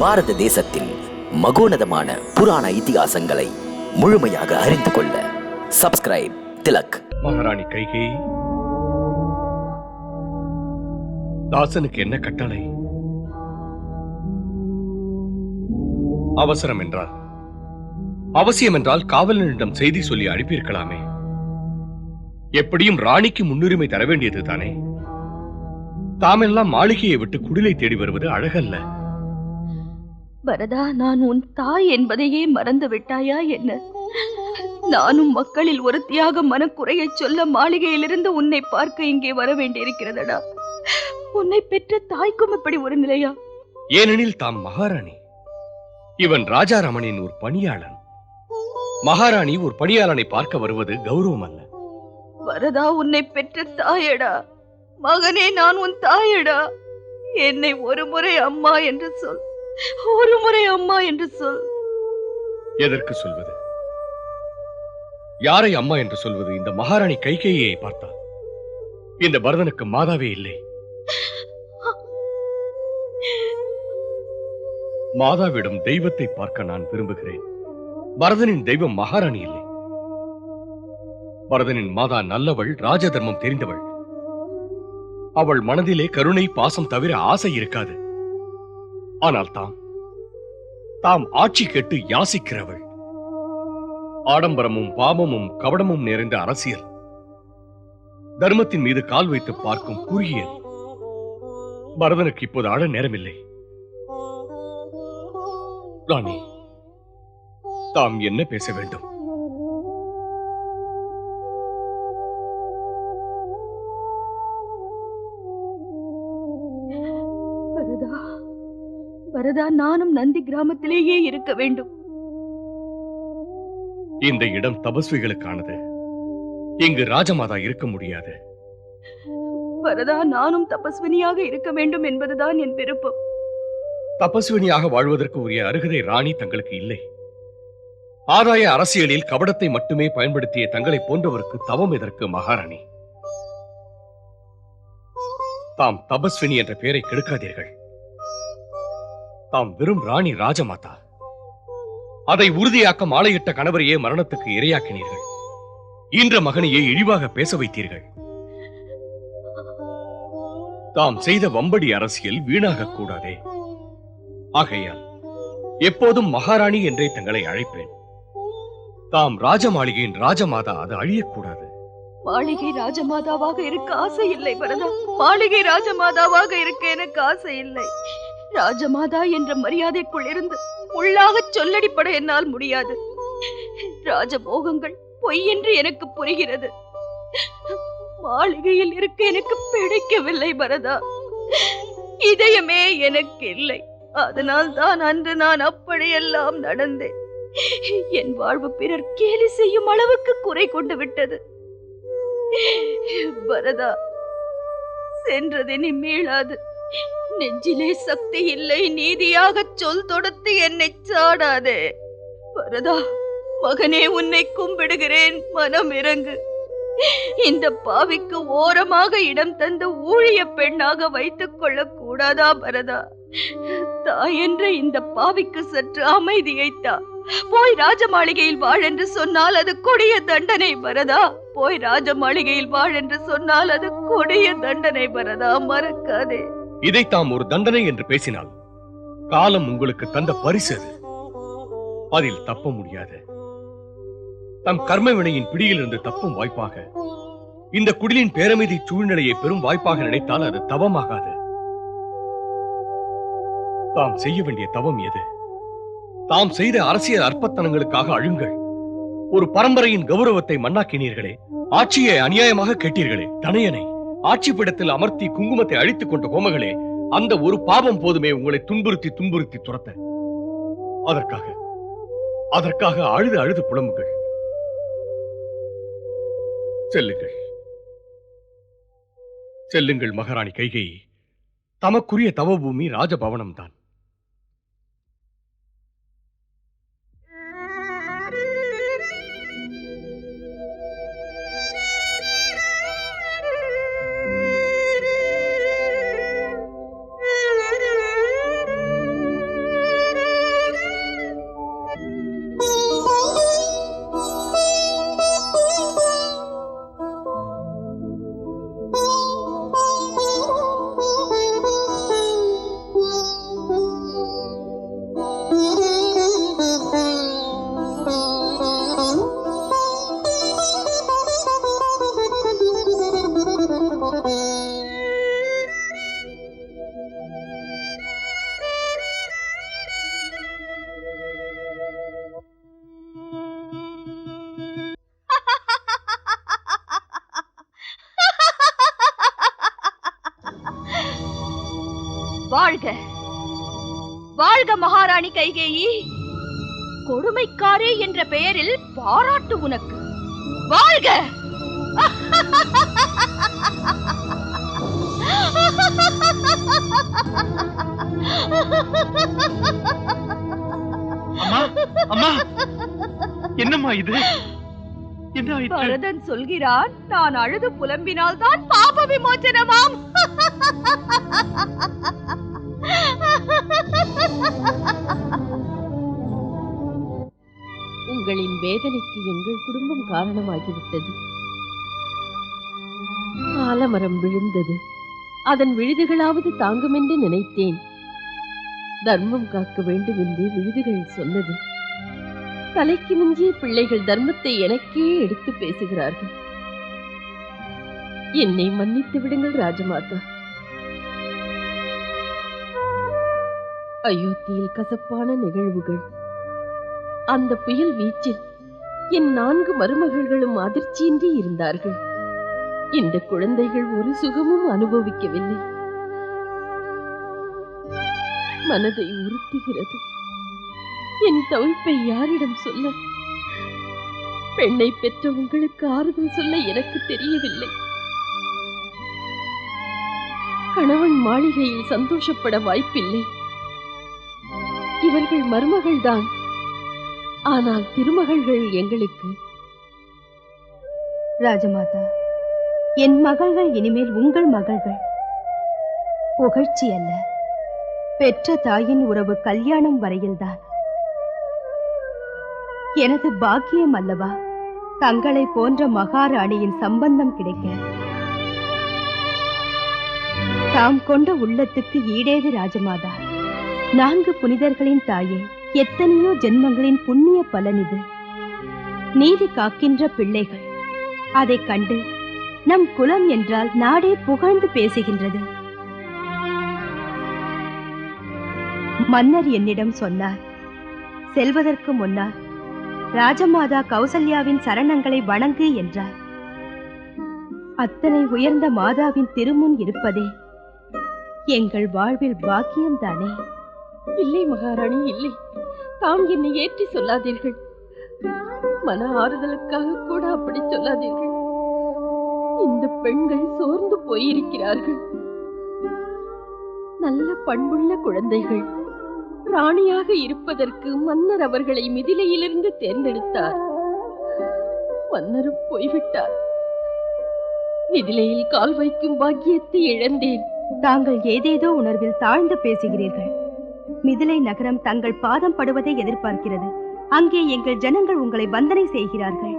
பாரத தேசத்தின் மகோனதமான புராண இதிகாசங்களை முழுமையாக அறிந்து கொள்ள சப்ஸ்கிரைப் திலக். மகாராணி கைகை. தாசனுக்கு என்ன கட்டளை? அவசரம் என்றால்? அவசியம் என்றால் காவலனிடம் செய்தி சொல்லி அனுப்பியிருக்கலாமே. எப்படியும் ராணிக்கு முன்னுரிமை தர வேண்டியது தானே தாமெல்லாம் மாளிகையை விட்டு குடிலை தேடி வருவது அழகல்ல. வரதா நான் உன் தாய் என்பதையே மறந்து விட்டாயா என்ன? நானும் மக்களில் ஒருத்தியாக மனக்குறையை சொல்ல மாளிகையிலிருந்து உன்னை பார்க்க இங்கே வர வேண்டியிருக்கிறதடா. உன்னை பெற்ற தாய்க்கும் இப்படி ஒரு நிலையா? ஏனெனில் தாம் மகாராணி. இவன் ராஜாராமனின் ஒரு பணியாளன். மகாராணி ஒரு பணியாளனை பார்க்க வருவது கௌரவம் அல்ல வரதா உன்னை பெற்ற தாயடா. மகனே நான் உன் தாயடா. என்னை ஒரு முறை அம்மா என்று சொல். ஒரு முறை அம்மா என்று சொல். எதற்கு சொல்வது? யாரை அம்மா என்று சொல்வது? இந்த மகாராணி கைகேயை பார்த்தால் இந்த பரதனுக்கு மாதாவே இல்லை. மாதாவிடம் தெய்வத்தை பார்க்க நான் விரும்புகிறேன். பரதனின் தெய்வம் மகாராணி இல்லை. பரதனின் மாதா நல்லவள் ராஜ தர்மம் தெரிந்தவள். அவள் மனதிலே கருணை பாசம் தவிர ஆசை இருக்காது. ஆனால் தாம் தாம் ஆட்சி கேட்டு யாசிக்கிறவள். ஆடம்பரமும் பாவமும் கவடமும் நிறைந்த அரசியல். தர்மத்தின் மீது கால் வைத்து பார்க்கும் குறியல் பரதனுக்கு இப்போது ஆட நேரமில்லை. ராணி தாம் என்ன பேச வேண்டும்? வரதா நானும் நந்தி கிராமத்திலேயே இருக்க வேண்டும். இந்த இடம் தபஸ்விகளுக்கானது. இங்கு ராஜமாதா இருக்க முடியாது. வரதா நானும் தபஸ்வினியாக இருக்க வேண்டும் என்பதுதான் என் விருப்பம். தபஸ்வினியாக வாழ்வதற்கு உரிய அருகதை ராணி தங்களுக்கு இல்லை. ஆதாய அரசியலில் கபடத்தை மட்டுமே பயன்படுத்திய தங்களை போன்றவருக்கு தவம் எதற்கு மகாராணி? தாம் தபஸ்வினி என்ற பெயரை கெடுக்காதீர்கள். தாம் வெறும் ராணி ராஜமாதா. அதை உறுதியாக்க மாலையிட்ட கணவரையே மரணத்துக்கு இரையாக்கினீர்கள். ஈன்ற மகனையே இழிவாக பேச வைத்தீர்கள். தாம் செய்த வம்படி அரசியல் வீணாக கூடாதே. ஆகையால் எப்போதும் மகாராணி என்றே தங்களை அழைப்பேன். தாம் ராஜ மாளிகையின் ராஜமாதா அது அழியக்கூடாது. மாளிகை ராஜமாதாவாக இருக்க ஆசை இல்லை பரதா மாளிகை ராஜமாதாவாக இருக்க எனக்கு ஆசை இல்லை ராஜமாதா என்ற மரியாதைக்குள் இருந்து உள்ளாகச் சொல்லடிப்பட என்னால் முடியாது. ராஜபோகங்கள் பொய் என்று எனக்கு புரிகிறது. மாளிகையில் இருக்க எனக்கு பிடிக்கவில்லை பரதா. இதயமே எனக்கு இல்லை அதனால் தான் அன்று நான் அப்படியெல்லாம் நடந்தேன். என் வாழ்வு பிறர் கேலி செய்யும் அளவுக்கு குறை கொண்டு விட்டது. பரதா சென்றது நீ மீளாது. நெஞ்சிலே சக்தி இல்லை நீதியாக சொல் தொடுத்து என்னை சாடாதே. பரதா மகனே உன்னை கும்பிடுகிறேன். மனம் இறங்கு. இந்த பாவிக்கு ஓரமாக இடம் தந்து ஊழிய பெண்ணாக வைத்துக் கொள்ள கூடாதா பரதா? தாயென்ற இந்த பாவிக்கு சற்று அமைதியைத்தா தா. போய் ராஜ மாளிகையில் வாழ் என்று சொன்னால் அது கொடிய தண்டனை பரதா. போய் ராஜ மாளிகையில் வாழ் என்று சொன்னால் அது கொடிய தண்டனை பரதா. மறக்காதே. இதை தாம் ஒரு தண்டனை என்று பேசினால் காலம் உங்களுக்கு தந்த பரிசு அது. அதில் தப்ப முடியாது. தம் கர்ம வினையின் பிடியிலிருந்து தப்பும் வாய்ப்பாக இந்த குடிலின் பேரமைதி சூழ்நிலையை பெரும் வாய்ப்பாக நினைத்தால் அது தவமாகாது. தாம் செய்ய வேண்டிய தவம் எது? தாம் செய்த அரசியல் அற்பத்தனங்களுக்காக அழுங்கள். ஒரு பரம்பரையின் கௌரவத்தை மண்ணாக்கினீர்களே ஆட்சியை அநியாயமாக கேட்டீர்களே தனையனை. ஆட்சிப்பிடத்தில் அமர்த்தி குங்குமத்தை அழித்துக் கொண்ட கோமகளே அந்த ஒரு பாவம் போதுமே உங்களை துன்புறுத்தி துன்புறுத்தி துரத்த. அதற்காக அதற்காக அழுது அழுது புலம்புங்கள். செல்லுங்கள். செல்லுங்கள் மகாராணி கைகை. தமக்குரிய தவபூமி ராஜபவனம் தான் வாழ்க மகாராணி கைகேயி. கொடுமைக்காரே என்ற பெயரில் பாராட்டு உனக்கு. வாழ்க! என்னம்மா இது? பரதன் சொல்கிறான் நான் அழுது புலம்பினால் தான் பாப விமோச்சனமாம். உங்களின் வேதனைக்கு எங்கள் குடும்பம் காரணமாகிவிட்டது. ஆலமரம் விழுந்தது. அதன் விழுதுகளாவது தாங்குமென்று நினைத்தேன். தர்மம் காக்க வேண்டும் என்று விழுதுகள் சொன்னது. தலைக்கு மிஞ்சிய பிள்ளைகள் தர்மத்தை எனக்கே எடுத்து பேசுகிறார்கள். என்னை மன்னித்து விடுங்கள் ராஜமாதா. அயோத்தியில் கசப்பான நிகழ்வுகள். அந்த புயல் வீச்சில் என் நான்கு மருமகள்களும் அதிர்ச்சியின்றி இருந்தார்கள். இந்த குழந்தைகள் ஒரு சுகமும் அனுபவிக்கவில்லை. மனதை உறுத்துகிறது. என் தவிப்பை யாரிடம் சொல்ல? பெண்ணை பெற்ற உங்களுக்கு ஆறுதல் சொல்ல எனக்கு தெரியவில்லை. கணவன் மாளிகையில் சந்தோஷப்பட வாய்ப்பில்லை. இவர்கள் மருமகள்தான். ஆனால் திருமகள்கள் எங்களுக்கு. ராஜமாதா என் மகள்கள் இனிமேல் உங்கள் மகள்கள். புகழ்ச்சி அல்ல பெற்ற தாயின் உறவு கல்யாணம் வரையில்தான். எனது பாக்கியம் அல்லவா தங்களை போன்ற மகாராணியின் சம்பந்தம் கிடைக்க. தாம் கொண்ட உள்ளத்துக்கு ஈடேது ராஜமாதா. நான்கு புனிதர்களின் தாயே எத்தனையோ ஜென்மங்களின் புண்ணிய பலன் இது. நீதி காக்கின்ற பிள்ளைகள் அதைக் கண்டு நம் குலம் என்றால் நாடே புகழ்ந்து பேசுகின்றது. மன்னர் என்னிடம் சொன்னார் செல்வதற்கு முன்னால் ராஜமாதா கௌசல்யாவின் சரணங்களை வணங்கு என்றார். அத்தனை உயர்ந்த மாதாவின் திருமுன் இருப்பதே எங்கள் வாழ்வில் பாக்கியம்தானே? இல்லை மகாராணி இல்லை. தாம் என்னை ஏற்றி சொல்லாதீர்கள். மன ஆறுதலுக்காக கூட அப்படி சொல்லாதீர்கள். இந்த பெண்கள் சோர்ந்து போயிருக்கிறார்கள். நல்ல பண்புள்ள குழந்தைகள். ராணியாக இருப்பதற்கு மன்னர் அவர்களை மிதிலையிலிருந்து தேர்ந்தெடுத்தார். மன்னரும் போய்விட்டார். மிதிலையில் கால் வைக்கும் பாக்கியத்தை இழந்தேன். தாங்கள் ஏதேதோ உணர்வில் தாழ்ந்து பேசுகிறீர்கள். மிதிலை நகரம் தங்கள் பாதம் படுவதை எதிர்பார்க்கிறது. அங்கே எங்கள் ஜனங்கள் உங்களை வந்தனை செய்கிறார்கள்.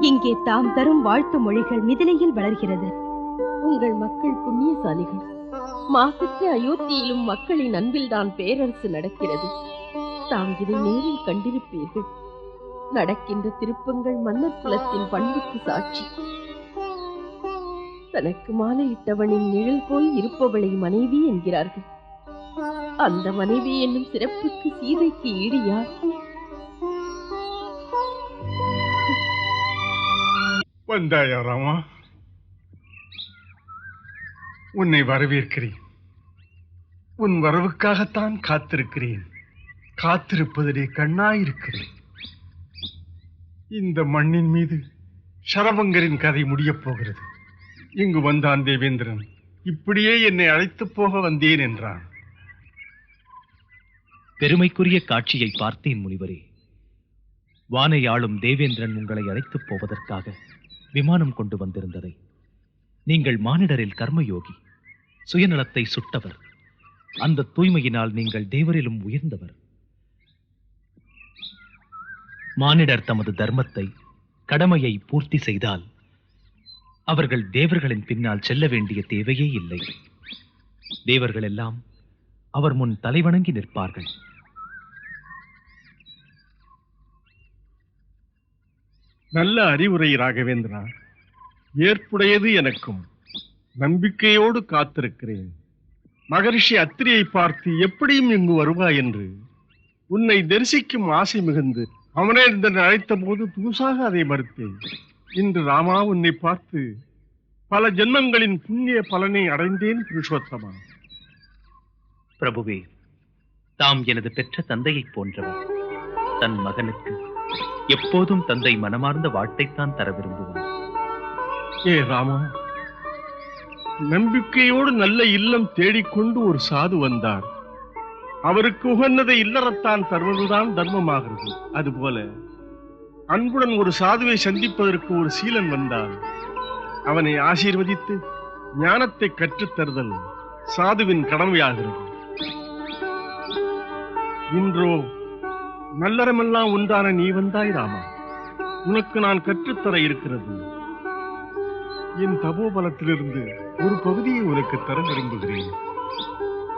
இங்கே தாம் தரும் வாழ்த்து மொழிகள் மிதிலையில் வளர்கிறது. உங்கள் மக்கள் புண்ணியசாலிகள். மாசற்ற அயோத்தியிலும் மக்களின் அன்பில்தான் பேரரசு நடக்கிறது. தாம் இதை நேரில் கண்டிருப்பீர்கள். நடக்கின்ற திருப்பங்கள் மன்னர் குலத்தின் பண்புக்கு சாட்சி. தனக்கு மாலையிட்டவனின் நிழல் போல் இருப்பவளை மனைவி என்கிறார்கள். அந்த மனைவி என்னும் சிறப்புக்கு சீதைக்கு ஈடியா? வந்தாயா ராமா? உன்னை வரவேற்கிறேன். உன் வரவுக்காகத்தான் காத்திருக்கிறேன். காத்திருப்பதிலே கண்ணாயிருக்கிறேன். இந்த மண்ணின் மீது சரவங்கரின் கதை முடியப் போகிறது. இங்கு வந்தான் தேவேந்திரன். இப்படியே என்னை அழைத்துப் போக வந்தேன் என்றான். பெருமைக்குரிய காட்சியை பார்த்தேன் முனிவரே. வானை ஆளும் தேவேந்திரன் உங்களை அழைத்துப் போவதற்காக விமானம் கொண்டு வந்திருந்ததை. நீங்கள் மானிடரில் கர்மயோகி சுயநலத்தை சுட்டவர். அந்த தூய்மையினால் நீங்கள் தேவரிலும் உயர்ந்தவர். மானிடர் தமது தர்மத்தை கடமையை பூர்த்தி செய்தால் அவர்கள் தேவர்களின் பின்னால் செல்ல வேண்டிய தேவையே இல்லை. தேவர்கள் எல்லாம் அவர் முன் தலைவணங்கி நிற்பார்கள். நல்ல அறிவுரை ராகவேந்திரா ஏற்புடையது எனக்கும் நம்பிக்கையோடு காத்திருக்கிறேன். மகரிஷி அத்திரியை பார்த்து எப்படியும் இங்கு வருவாய் என்று உன்னை தரிசிக்கும் ஆசை மிகுந்து அமரேந்திரன் அழைத்த போது புதுசாக அதை மறுத்தேன். இன்று ராமா உன்னை பார்த்து பல ஜென்மங்களின் புண்ணிய பலனை அடைந்தேன் புருஷோத்தமா. பிரபுவே தாம் எனது பெற்ற தந்தையைப் போன்றவர். தன் மகனுக்கு எப்போதும் தந்தை மனமார்ந்த வாழ்த்தைத்தான் தர விரும்புவார் ஏ ராமா நம்பிக்கையோடு நல்ல இல்லம் தேடிக்கொண்டு ஒரு சாது வந்தார். அவருக்கு உகந்ததை இல்லறத்தான் தருவதுதான் தர்மமாகிறது. அதுபோல அன்புடன் ஒரு சாதுவை சந்திப்பதற்கு ஒரு சீலன் வந்தார். அவனை ஆசீர்வதித்து ஞானத்தை கற்றுத் தருதல் சாதுவின் கடமையாகிறது. இன்றோ நல்லறமெல்லாம் உண்டான நீ வந்தாய் ராமா. உனக்கு நான் கற்றுத்தர இருக்கிறது. என் தபோபலத்திலிருந்து ஒரு பகுதியை உனக்கு தர விரும்புகிறேன்.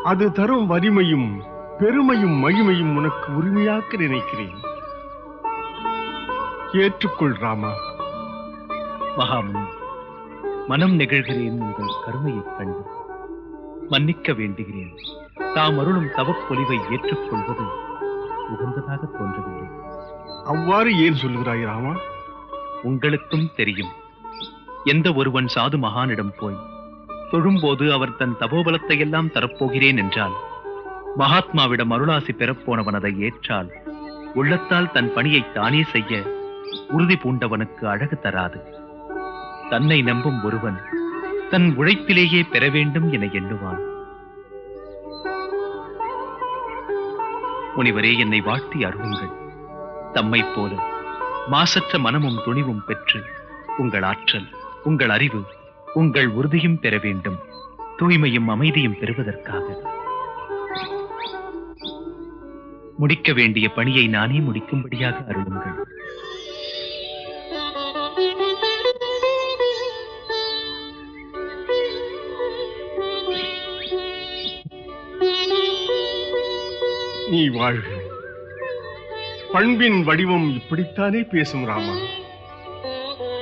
அது தரும் வலிமையும் பெருமையும் மகிமையும் உனக்கு உரிமையாக்க நினைக்கிறேன். ஏற்றுக்கொள் ராமா. மகாமுனி மனம் நிகழ்கிறேன் உங்கள் கருமையைக் கண்டு. மன்னிக்க வேண்டுகிறேன். தாம் அருளும் தவப்பொலிவை ஏற்றுக்கொள்வது உகந்ததாக தோன்றவில்லை. அவ்வாறு ஏன் சொல்கிறாய் ராமா? உங்களுக்கும் தெரியும். எந்த ஒருவன் சாது மகானிடம் போய் தொழும்போது அவர் தன் தபோபலத்தை எல்லாம் தரப்போகிறேன் என்றால் மகாத்மாவிடம் அருளாசி பெறப்போனவன் அதை ஏற்றால் உள்ளத்தால் தன் பணியை தானே செய்ய உறுதி பூண்டவனுக்கு அழகு தராது. தன்னை நம்பும் ஒருவன் தன் உழைப்பிலேயே பெற வேண்டும் என எண்ணுவான். முனிவரே என்னை வாழ்த்தி அருவுங்கள் தம்மை போல மாசற்ற மனமும் துணிவும் பெற்று உங்கள் ஆற்றல் உங்கள் அறிவு உங்கள் உறுதியும் பெற வேண்டும். தூய்மையும் அமைதியும் பெறுவதற்காக. முடிக்க வேண்டிய பணியை நானே முடிக்கும்படியாக அருளுங்கள். நீ வாழ்க. பண்பின் வடிவம் இப்படித்தானே பேசும் ராமா.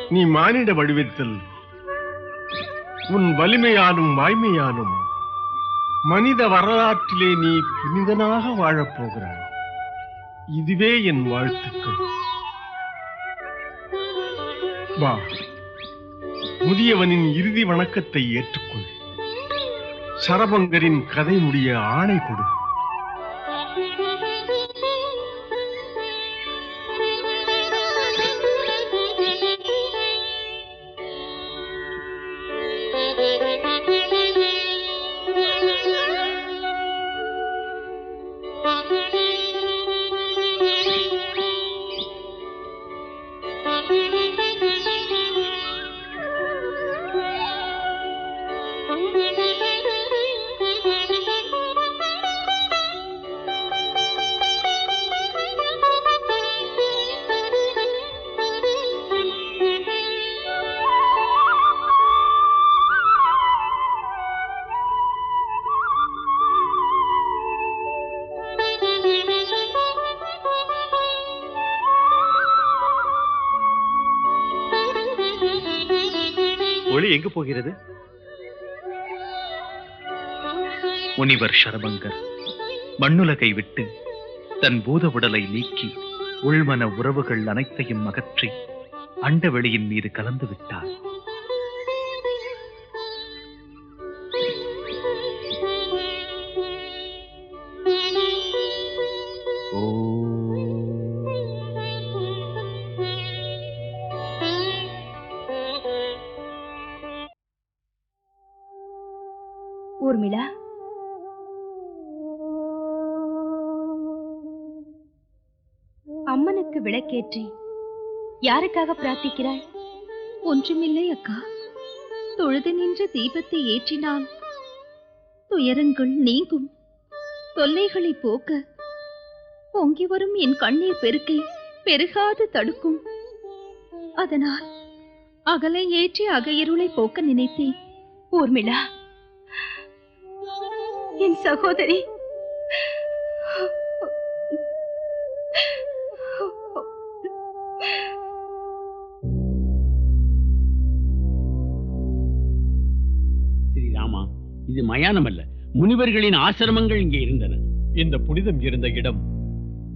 நீ மானிட வடிவத்தில் உன் வலிமையாலும் வாய்மையாலும் மனித வரலாற்றிலே நீ புனிதனாக வாழப்போகிறாய் இதுவே என் வாழ்த்துக்கள். வா முதியவனின் இறுதி வணக்கத்தை ஏற்றுக்கொள். சரபங்கரின் கதை முடிய ஆணை கொடு. எங்கு போகிறது? முனிவர் ஷரபங்கர் மண்ணுலகை விட்டு தன் பூத உடலை நீக்கி உள்மன உறவுகள் அனைத்தையும் அகற்றி அண்டவெளியின் மீது கலந்து விட்டார். அம்மனுக்கு விளக்கேற்றி யாருக்காக பிரார்த்திக்கிறாய்? ஒன்றுமில்லை அக்கா. தொழுது நின்ற தீபத்தை ஏற்றினால் துயரங்கள் நீங்கும். தொல்லைகளை போக்க. பொங்கி வரும் என் கண்ணீர் பெருக்கை பெருகாது தடுக்கும். அதனால் அகலை ஏற்றி அகையருளை போக்க நினைத்தேன். ஊர்மிளா என் சகோதரி இது மயானம் அல்ல முனிவர்களின் ஆசிரமங்கள் இங்கே இருந்தன. இந்த புனிதம் இருந்த இடம்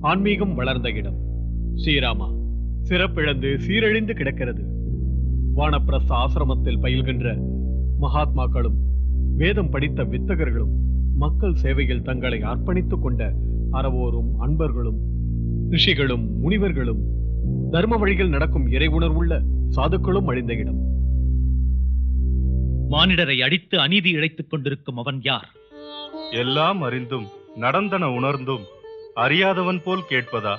ஆன்மீகம் வளர்ந்த இடம். ஸ்ரீராமா சிறப்பிழந்து சீரழிந்து கிடக்கிறது. வானப்பிரச ஆசிரமத்தில் பயில்கின்ற மகாத்மாக்களும் வேதம் படித்த வித்தகர்களும் மக்கள் சேவையில் தங்களை அர்ப்பணித்துக் கொண்ட அறவோரும் அன்பர்களும் ரிஷிகளும் முனிவர்களும் தர்ம வழிகள் நடக்கும் இறை உணர்வுள்ள சாதுக்களும் அழிந்த இடம். மானிடரை அடித்து அநீதி இழைத்துக் கொண்டிருக்கும் அவன் யார்? எல்லாம் அறிந்தும் நடந்தன உணர்ந்தும் அறியாதவன் போல் கேட்பதா?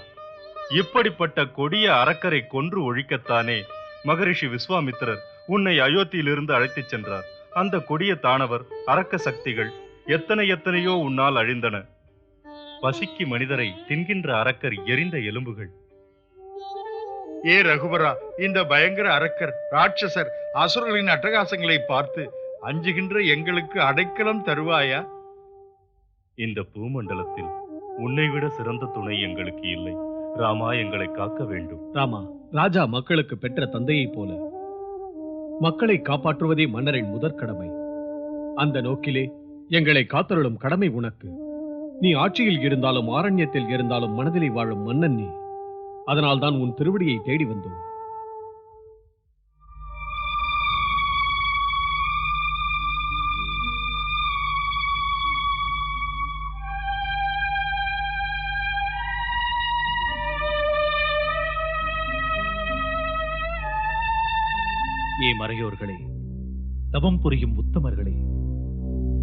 இப்படிப்பட்ட கொடிய அரக்கரை கொன்று ஒழிக்கத்தானே? மகரிஷி விஸ்வாமித்திரர் உன்னை அயோத்தியிலிருந்து அழைத்துச் சென்றார். அந்த கொடிய தானவர் அரக்க சக்திகள் எத்தனை எத்தனையோ உன்னால் அழிந்தன. பசிக்கு மனிதரை தின்கின்ற அரக்கர் எரிந்த எலும்புகள். ஏ ரகுவரா இந்த பயங்கர அரக்கர் ராட்சசர் அசுரர்களின் அட்டகாசங்களை பார்த்து அஞ்சுகின்ற எங்களுக்கு அடைக்கலம் தருவாயா? இந்த பூமண்டலத்தில் உன்னை விட சிறந்த துணை எங்களுக்கு இல்லை. ராமா எங்களை காக்க வேண்டும். ராமா ராஜா மக்களுக்கு பெற்ற தந்தையைப் போல. மக்களை காப்பாற்றுவதே மன்னரின் முதற் கடமை. அந்த நோக்கிலே எங்களை காத்தருளும் கடமை உனக்கு. நீ ஆட்சியில் இருந்தாலும் ஆரண்யத்தில் இருந்தாலும் மனதிலே வாழும் மன்னன் நீ. அதனால்தான் உன் திருவடியை தேடி வந்தோம். ஏ மறையோர்களே தவம் புரியும் உத்தமர்களே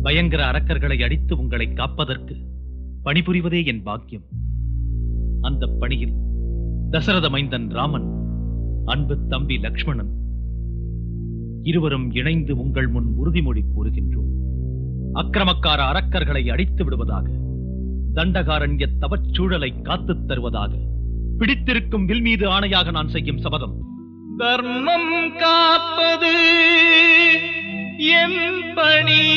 பயங்கர அரக்கர்களை அடித்து உங்களை காப்பதற்கு பணிபுரிவதே என் பாக்கியம். அந்த பணியில் தசரத மைந்தன் ராமன் அன்பு தம்பி லக்ஷ்மணன் இருவரும் இணைந்து உங்கள் முன் உறுதிமொழி கூறுகின்றோம். அக்கிரமக்கார அரக்கர்களை அடித்து விடுவதாக தண்டகாரண்ய தவச்சூழலை காத்துத் தருவதாக பிடித்திருக்கும் வில் மீது ஆணையாக நான் செய்யும் சபதம். தர்மம் காப்பது எம் பணி.